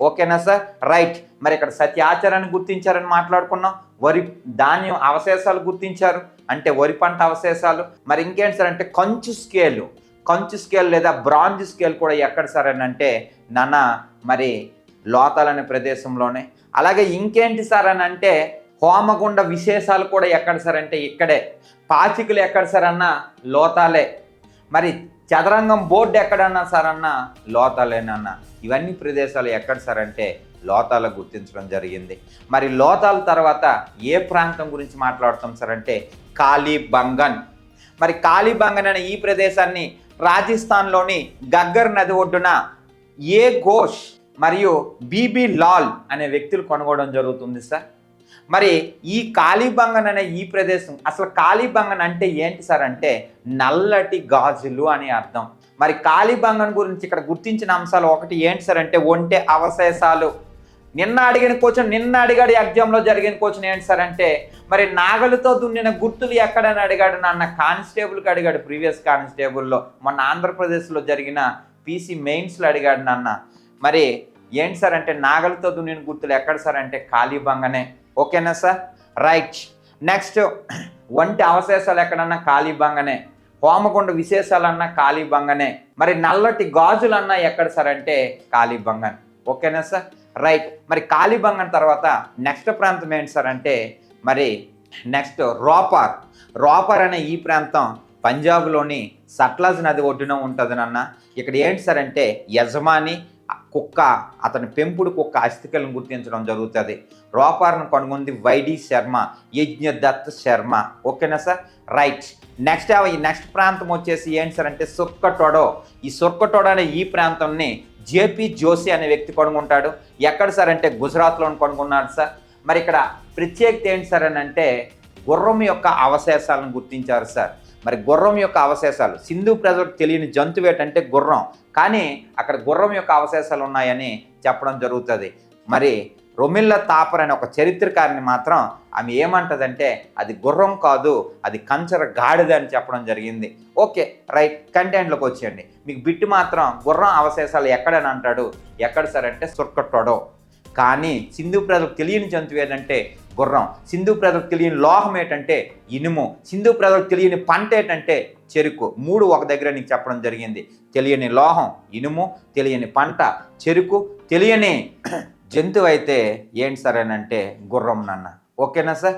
ఓకేనా sir? Right. మరి ఇక్కడ సత్యాచారాన్ని గుర్తించారని మాట్లాడుకున్నాం. వరి ధాన్యం అవశేషాలు గుర్తించారు. అంటే వరి పంట అవశేషాలు. మరి ఇంకేంటి సార్ అంటే కంచు స్కేలు. కంచు స్కేల్ లేదా బ్రాంజ్ స్కేల్ కూడా ఎక్కడ సార్ అని అంటే నాన్న మరి లోతాల్ అనే ప్రదేశంలోనే. అలాగే ఇంకేంటి సార్ అని అంటే హోమగుండ విశేషాలు కూడా ఎక్కడ సార్ అంటే ఇక్కడే. పాచికలు ఎక్కడ సార్ అన్న లోతాలే. మరి చదరంగం బోర్డు ఎక్కడన్నా సార్ అన్న లోతాలేనన్న. ఇవన్నీ ప్రదేశాలు ఎక్కడ సార్ అంటే లోతాల గుర్తించడం జరిగింది. మరి లోతాల తర్వాత ఏ ప్రాంతం గురించి మాట్లాడుతాం సార్ అంటే కాళీబంగన్. మరి కాళీబంగన్ అనే ఈ ప్రదేశాన్ని రాజస్థాన్లోని గగ్గర్ నది ఒడ్డున ఏ ఘోష్ మరియు బీబీ లాల్ అనే వ్యక్తులు కొనుగోవడం జరుగుతుంది సార్? మరి ఈ కాళీబంగన్ అనే ఈ ప్రదేశం అసలు కాళీబంగన్ అంటే ఏంటి సార్ అంటే నల్లటి గాజులు అని అర్థం. మరి కాళీబంగన్ గురించి ఇక్కడ గుర్తించిన అంశాలు ఒకటి ఏంటి సార్ అంటే ఒంటె అవశేషాలు. నిన్న అడిగిన క్వశ్చన్ నిన్న అడిగాడు ఎగ్జామ్లో జరిగిన క్వశ్చన్ ఏంటి సార్ అంటే మరి నాగలితో దున్నిన గుర్తులు ఎక్కడని అడిగాడు నాన్న కానిస్టేబుల్కి అడిగాడు ప్రీవియస్ కానిస్టేబుల్లో. మొన్న ఆంధ్రప్రదేశ్లో జరిగిన పీసీ మెయిన్స్లో అడిగాడు నాన్న. మరి ఏంటి సార్ అంటే నాగలితో దున్నిన గుర్తులు ఎక్కడ సార్ అంటే కాళీబంగనే. ఓకేనా సార్? రైట్. నెక్స్ట్ వంటి అవశేషాలు ఎక్కడన్నా కాళీబంగనే హోమకుండ విశేషాలన్నా కాళీబంగనే మరి నల్లటి గాజులన్నా ఎక్కడ సార్ అంటే కాళీబంగన్ ఓకేనా సార్? రైట్. మరి కాళీబంగన్ తర్వాత నెక్స్ట్ ప్రాంతం ఏంటి సార్ అంటే మరి నెక్స్ట్ రోపర్. రోపర్ అనే ఈ ప్రాంతం పంజాబ్లోని సట్లజ్ నది ఒడ్డున ఉంటుంది నాన్న. ఇక్కడ ఏంటి సార్ అంటే యజమాని కుక్క అతని పెంపుడు కుక్క అస్థికలను గుర్తించడం జరుగుతుంది. రోపార్ను కనుగొంది వైడి శర్మ యజ్ఞదత్ శర్మ. ఓకేనా సార్? రైట్. నెక్స్ట్ ఈ నెక్స్ట్ ప్రాంతం వచ్చేసి ఏంటి సార్ అంటే సుర్కటోడో. ఈ సుర్కటోడో అనే ఈ ప్రాంతంని జేపీ జోషి అనే వ్యక్తి కనుగొంటాడు. ఎక్కడ సార్ అంటే గుజరాత్లో కనుగొన్నాడు సార్. మరి ఇక్కడ ప్రత్యేకత ఏంటి సార్ అని అంటే గుర్రం యొక్క అవశేషాలను గుర్తించారు సార్. మరి గుర్రం యొక్క అవశేషాలు సింధు ప్రజలకు తెలియని జంతువు ఏంటంటే గుర్రం. కానీ అక్కడ గుర్రం యొక్క అవశేషాలు ఉన్నాయని చెప్పడం జరుగుతుంది. మరి రొమిల్ల తాపర్ అనే ఒక చరిత్రకారిని మాత్రం ఆమె ఏమంటదంటే అది గుర్రం కాదు అది కంచర గాడిద అని చెప్పడం జరిగింది. ఓకే రైట్ కంటెంట్లోకి వచ్చేయండి. మీకు బిట్టు మాత్రం గుర్రం అవశేషాలు ఎక్కడని అంటాడు. ఎక్కడ సరే అంటే సుర్కట్టొడో కానీ సింధు ప్రజలకు తెలియని జంతువు ఏంటంటే గుర్రం. సింధు ప్రజలకు తెలియని లోహం ఏంటంటే ఇనుము. సింధు ప్రజలకు తెలియని పంట ఏంటంటే చెరుకు. మూడు ఒక దగ్గర నీకు చెప్పడం జరిగింది. తెలియని లోహం ఇనుము తెలియని పంట చెరుకు తెలియని జంతువు అయితే ఏంటి సరేనంటే అని అంటే గుర్రం నాన్న. ఓకేనా సార్?